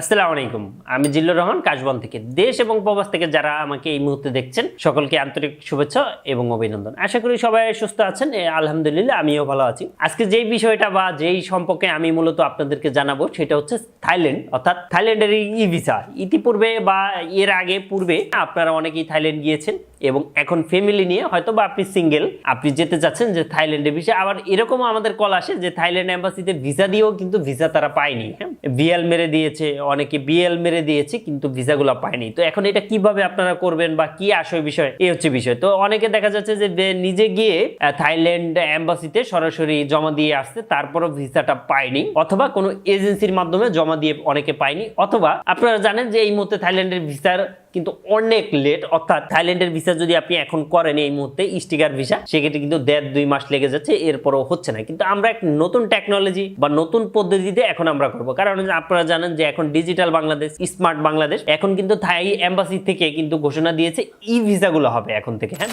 আসসালামু আলাইকুম। আমি জিল্লুর রহমান, কাশবন থেকে। দেশ এবং প্রবাস থেকে যারা আমাকে এই মুহূর্তে দেখছেন, সকলকে আন্তরিক শুভেচ্ছা এবং অভিনন্দন। আশা করি সবাই সুস্থ আছেন। আলহামদুলিল্লাহ, আমিও ভালো আছি। আজকে যেই বিষয়টা বা যেই সম্পর্কে আমি মূলত আপনাদেরকে জানাব, সেটা হচ্ছে থাইল্যান্ড, অর্থাৎ থাইল্যান্ডের ই ভিসা ইতিপূর্বে বা এর আগে পূর্বে আপনারা অনেকেই থাইল্যান্ড গিয়েছেন এবং এখন ফ্যামিলি নিয়ে হয়তো বা আপনি সিঙ্গেল আপনি যেতে চাচ্ছেন যে থাইল্যান্ডে ভিসা আবার এরকমও আমাদের কল আসে যে থাইল্যান্ড এম্বাসিতে ভিসা দিয়েও কিন্তু ভিসা তারা পায়নি। হ্যাঁ বিএল মেরে দিয়েছে অনেকে বিএল মেরে দিয়েছে, কিন্তু ভিসাগুলো পায়নি। তো এখন এটা কীভাবে আপনারা করবেন বা কি আসল বিষয়, এই হচ্ছে বিষয়। তো অনেকে দেখা যাচ্ছে যে নিজে গিয়ে থাইল্যান্ড অ্যাম্বাসিতে সরাসরি জমা দিয়ে আসছে, তারপরও ভিসাটা পায়নি, অথবা কোনো এজেন্সির মাধ্যমে জমা দিয়ে অনেকে পায়নি, অথবা আপনারা জানেন যে এই মুহূর্তে থাইল্যান্ডের ভিসার কিন্তু অনেক লেট অর্থাৎ থাইল্যান্ডের ভিসা যদি আপনি এখন করেন এই মুহূর্তে স্টিকার ভিসা সেক্ষেত্রে কিন্তু দেড় দুই মাস লেগে যাচ্ছে, এরপরও হচ্ছে না। কিন্তু আমরা এক নতুন টেকনোলজি বা নতুন পদ্ধতিতে এখন আমরা করব। কারণ আপনারা জানেন যে এখন ডিজিটাল বাংলাদেশ স্মার্ট বাংলাদেশ, এখন কিন্তু থাই এম্বাসি থেকে কিন্তু ঘোষণা দিয়েছে ই ভিসাগুলো হবে এখন থেকে হ্যাঁ?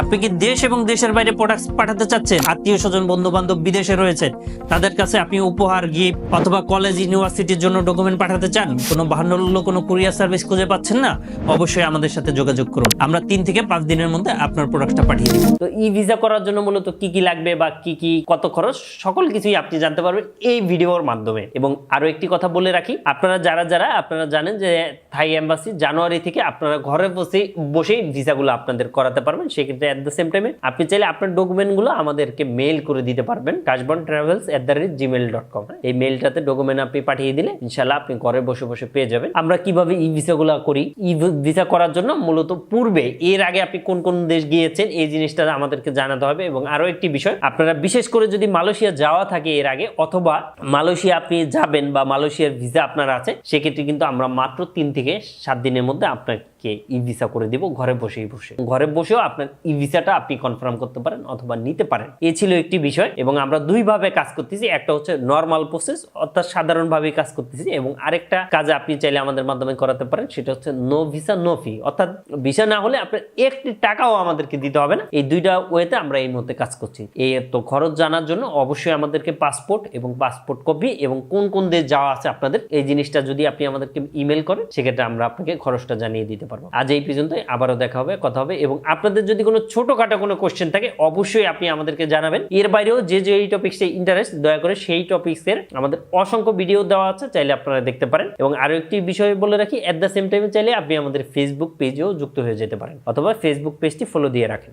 আপনি কি দেশ এবং দেশের বাইরে প্রোডাক্ট পাঠাতে চাচ্ছেন? আত্মীয় স্বজন বন্ধু বান্ধব বিদেশে রয়েছে তাদের কাছে আপনি উপহার গিফট অথবা কলেজ ইউনিভার্সিটির জন্য ডকুমেন্ট পাঠাতে চান? কোনো বাহান্ন কোনো কুরিয়ার সার্ভিস খুঁজে পাচ্ছেন না? অবশ্যই আমাদের সাথে যোগাযোগ করুন। আমরা তিন থেকে পাঁচ দিনের মধ্যে আপনার প্রোডাক্টটা পাঠিয়ে দিব। তো ই ভিসা করার জন্য মূলত কি কি লাগবে বা কি কি কত খরচ, সকল কিছুই আপনি জানতে পারবেন এই ভিডিওর মাধ্যমে। এবং আরও একটি কথা বলে রাখি, আপনারা যারা যারা, আপনারা জানেন যে থাই এম্বাসি জানুয়ারি থেকে আপনারা ঘরে বসে, বসেই ভিসাগুলো আপনাদের করাতে পারবেন। সেক্ষেত্রে অ্যাট দ্য সেম টাইমে আপনি চাইলে আপনার ডকুমেন্টগুলো আমাদেরকে মেল করে দিতে পারবেন। Kashbon travels at the rate gmail dot com এই মেলটাতে ডকুমেন্ট আপনি পাঠিয়ে দিলে ইনশাল্লাহ আপনি ঘরে বসে বসে পেয়ে যাবেন। আমরা কীভাবে ই ভিসাগুলো করি? ই ভিসা করার জন্য মূলত পূর্বে, এর আগে আপনি কোন কোন দেশ গিয়েছেন, এই জিনিসটা আমাদেরকে জানাতে হবে। এবং আরও একটি বিষয়, আপনারা বিশেষ করে যদি মালয়েশিয়া যাওয়া থাকে এর আগে, অথবা মালয়েশিয়া আপনি যাবেন বা মালয়েশিয়ার ভিসা আপনার আছে, সেক্ষেত্রে কিন্তু আমরা মাত্র তিন থেকে সাত দিনের মধ্যে আপনাকে ই ভিসা করে দিব, ঘরে বসেই বসে। ঘরে বসেও আপনার ই ভিসাটা আপনি কনফার্ম করতে পারেন অথবা নিতে পারেন। এ ছিল একটি বিষয় এবং আমরা দুইভাবে কাজ করতেছি, একটা হচ্ছে নর্মাল প্রসেস অর্থাৎ সাধারণভাবে কাজ করতেছি এবং আরেকটা কাজে আপনি চাইলে আমাদের মাধ্যমে করাতে পারেন, সেটা হচ্ছে নো ভিসা নো ফি অর্থাৎ ভিসা না হলে আপনার একটি টাকাও আমাদেরকে দিতে হবে না। এই দুইটা ওয়েতে আমরা এই মুহূর্তে কাজ করছি। এই তো খরচ জানার জন্য অবশ্যই আমাদেরকে পাসপোর্ট এবং পাসপোর্ট কপি এবং কোন কোন দেশ যাওয়া আছে আপনাদের, এই জিনিসটা যদি আপনি আমাদেরকে ইমেল করেন, সেক্ষেত্রে আমরা আপনাকে খরচটা জানিয়ে দিতে পারব। আজ এই পর্যন্ত আবারও দেখা হবে, কথা হবে এবং আপনাদের যদি কোনো ছোটখাটো কোনো কোশ্চেন থাকে, অবশ্যই আপনি আমাদেরকে জানাবেন। এর বাইরেও যে যে এই টপিক্সে ইন্টারেস্ট দয়া করে সেই টপিক্সের আমাদের অসংখ্য ভিডিও দেওয়া আছে, চাইলে আপনারা দেখতে পারেন। এবং আরও একটি বিষয় বলে রাখি অ্যাট দ্য সেম টাইমে চাইলে আপনি আমাদের ফেসবুক পেজেও যুক্ত হয়ে যেতে পারেন, অথবা ফেসবুক পেজটি ফলো দিয়ে রাখেন।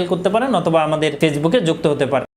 ইমেল করতে পারেন অথবা আমাদের ফেসবুকে যুক্ত হতে পারেন।